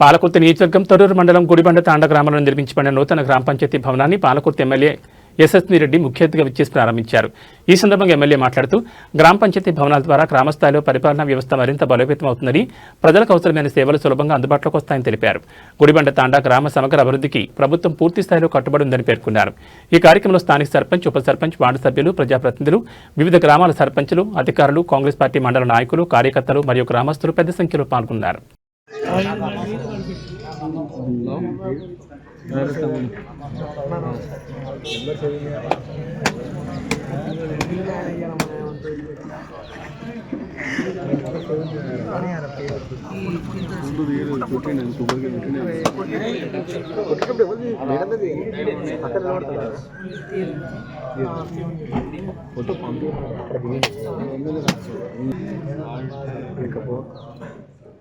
పాలకుర్తి నియోజకవర్గం తరూరు మండలం గుడిబండ తాండ గ్రామంలో నిర్మించబడిన నూతన గ్రామ పంచాయతీ భవనాన్ని పాలకుర్తి ఎమ్మెల్యే యశస్వి రెడ్డి ముఖ్య అతిథిగా విచ్చేసి ప్రారంభించారు. ఈ సందర్భంగా ఎమ్మెల్యే మాట్లాడుతూ గ్రామ పంచాయతీ భవనాల ద్వారా గ్రామస్థాయిలో పరిపాలనా వ్యవస్థ మరింత బలోపేతం అవుతుందని ప్రజలకు అవసరమైన సేవలు సులభంగా అందుబాటులోకి వస్తాయని తెలిపారు. గుడిబండ తాండా గ్రామ సమగ్ర అభివృద్ధికి ప్రభుత్వం పూర్తి స్థాయిలో కట్టుబడి ఉందని పేర్కొన్నారు. ఈ కార్యక్రమంలో స్థానిక సర్పంచ్ ఉప సర్పంచ్ వార్డు సభ్యులు ప్రజాప్రతినిధులు వివిధ గ్రామాల సర్పంచులు అధికారులు కాంగ్రెస్ పార్టీ మండల నాయకులు కార్యకర్తలు మరియు గ్రామస్తులు పెద్ద సంఖ్యలో పాల్గొన్నారు. కొట్టు పంపి అక్కడ దిగి ఎందుకు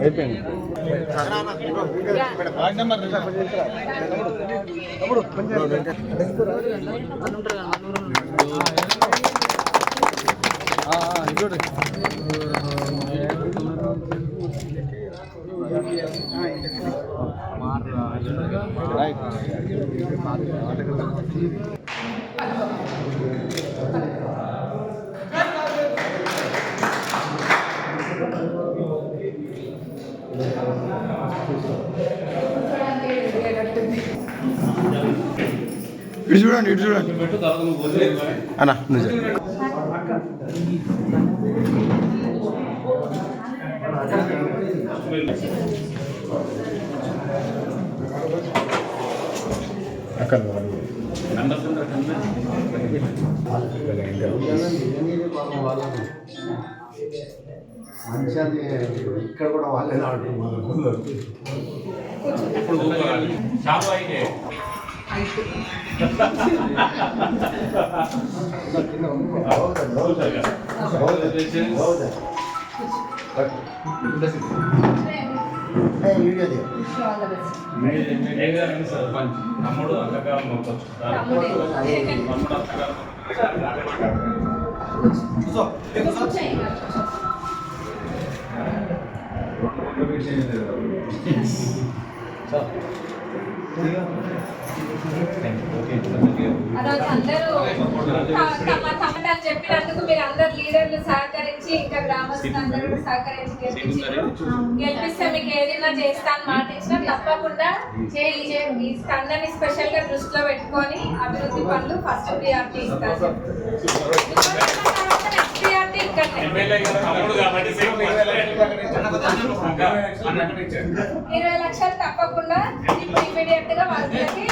అయిపోయింది ఇప్పుడు ఇటు చూడండి ఇటు చూడండి అన్న నువ్వు చెప్పు. అక్కడ వాడు. మనిషి ఇక్కడ కూడా వాళ్ళే ఆడుతున్నారు వీడియో దిగు. తమ్ముడు అక్కగా మొక్కొచ్చు తమ్ముడు అక్కగా అందరూ చెప్పినందుకు మీరు అందరు లీడర్లు ఇంకా గ్రామస్తులు అందరూ కూడా సహకరించి గెలిపించారు గెలిపిస్తే మీకు ఏదైనా చేస్తాను మాట ఇచ్చిన తప్పకుండా ఈ స్కందని స్పెషల్గా దృష్టిలో పెట్టుకొని అభివృద్ధి పనులు ఫస్ట్ ప్రియారిటీ సేమ్ ఇరవై లక్షలు తప్పకుండా ఇమీడియట్గా వాళ్ళకి